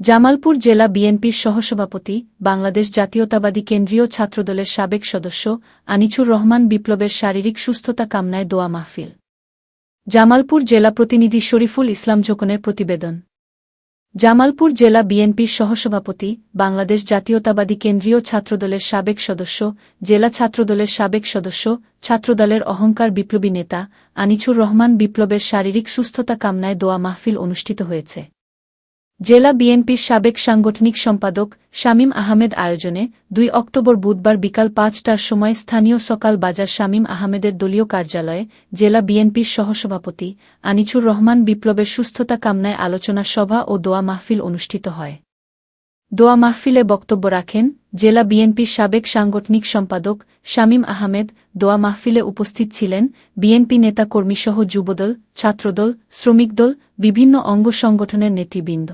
জামালপুর জেলা বিএনপির সহসভাপতি, বাংলাদেশ জাতীয়তাবাদী কেন্দ্রীয় ছাত্রদলের সাবেক সদস্য আনিছুর রহমান বিপ্লবের শারীরিক সুস্থতা কামনায় দোয়া মাহফিল। জামালপুর জেলা প্রতিনিধি শরীফুল ইসলাম জোকনের প্রতিবেদন। জামালপুর জেলা বিএনপির সহসভাপতি, বাংলাদেশ জাতীয়তাবাদী কেন্দ্রীয় ছাত্রদলের সাবেক সদস্য, জেলা ছাত্রদলের সাবেক সদস্য, ছাত্রদলের অহংকার বিপ্লবী নেতা আনিছুর রহমান বিপ্লবের শারীরিক সুস্থতা কামনায় দোয়া মাহফিল অনুষ্ঠিত হয়েছে। জেলা বিএনপির সাবেক সাংগঠনিক সম্পাদক শামীম আহমেদ আয়োজনে দুই অক্টোবর বুধবার বিকাল পাঁচটার সময় স্থানীয় সকাল বাজার শামীম আহমেদের দলীয় কার্যালয়ে জেলা বিএনপির সহসভাপতি আনিছুর রহমান বিপ্লবের সুস্থতা কামনায় আলোচনা সভা ও দোয়া মাহফিল অনুষ্ঠিত হয়। দোয়া মাহফিলে বক্তব্য রাখেন জেলা বিএনপির সাবেক সাংগঠনিক সম্পাদক শামীম আহমেদ। দোয়া মাহফিলে উপস্থিত ছিলেন বিএনপি নেতাকর্মীসহ যুবদল, ছাত্রদল, শ্রমিকদল, বিভিন্ন অঙ্গ সংগঠনের নেতৃবৃন্দ।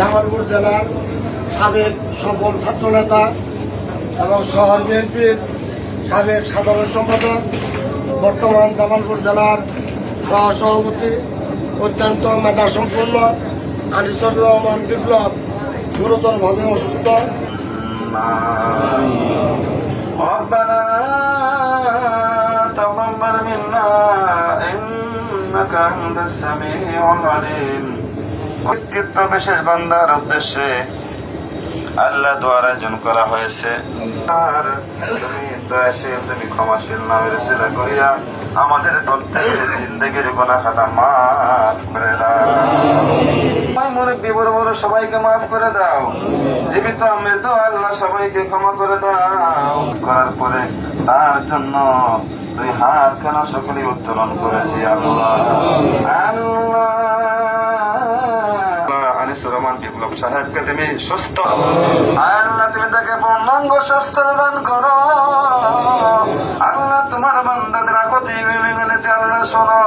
জামালপুর জেলার সাবেক সফল ছাত্রনেতা এবং শহর বিএনপির সাবেক সাধারণ সম্পাদক বর্তমান জামালপুর জেলার সহসভাপতি অত্যন্ত মেধাসম্পন্ন আনিসুর রহমান বিপ্লব গুরুতরভাবে অসুস্থ ربنا تقبل منا إنك أنت السميع العليم কৃত্য বিশেষ বান্দার উদ্দেশ্যে আল্লাহ দ্বারা আয়োজন করা হয়েছে। আর তুমি দয়াশীল, তুমি ক্ষমাশীল নামের শিলা করিয়া আমাদের প্রত্যেকের জিন্দগির গোনা খাতা মাফ করে দাও। মুরব্বী, বড় বড় সবাইকে মাফ করে দাও। জীবিত মৃত আল্লাহ সবাইকে ক্ষমা করে দাও। করার পরে তার জন্য দুই হাত কেন সকলেই উত্তোলন করেছি আল্লাহ। বিপ্লব সাহেবকে তুমি সুস্থ। আল্লাহ তুমি তাকে পূর্ণাঙ্গ সুস্থ দান করো। আল্লাহ তোমার বান্দাদের আকতি মিলেতে আল্লাহ শোনো।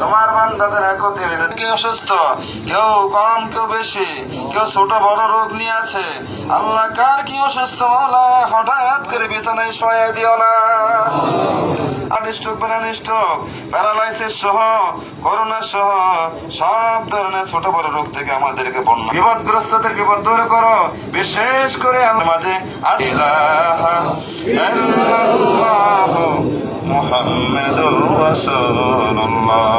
তোমার বান্দাদের আকতি মিলে কেউ অসুস্থ, কেউ কম, কেউ বেশি, কেউ ছোট, বড় রোগ নিয়ে আছে। আল্লাহ কার কি অসুস্থ মাওলা হঠাৎ করে বিছানায় শোয়া দিও না। আনিষ্টক স্ট্রোক প্যারালাইসিস সহ করোনা সহ, সব ধরনের ছোট বড় রোগ থেকে আমাদেরকে বন্য। বিপদগ্রস্তদের বিপদ দূর করো, বিশেষ করে আমার মাঝে। মুহাম্মাদুর রাসূলুল্লাহ।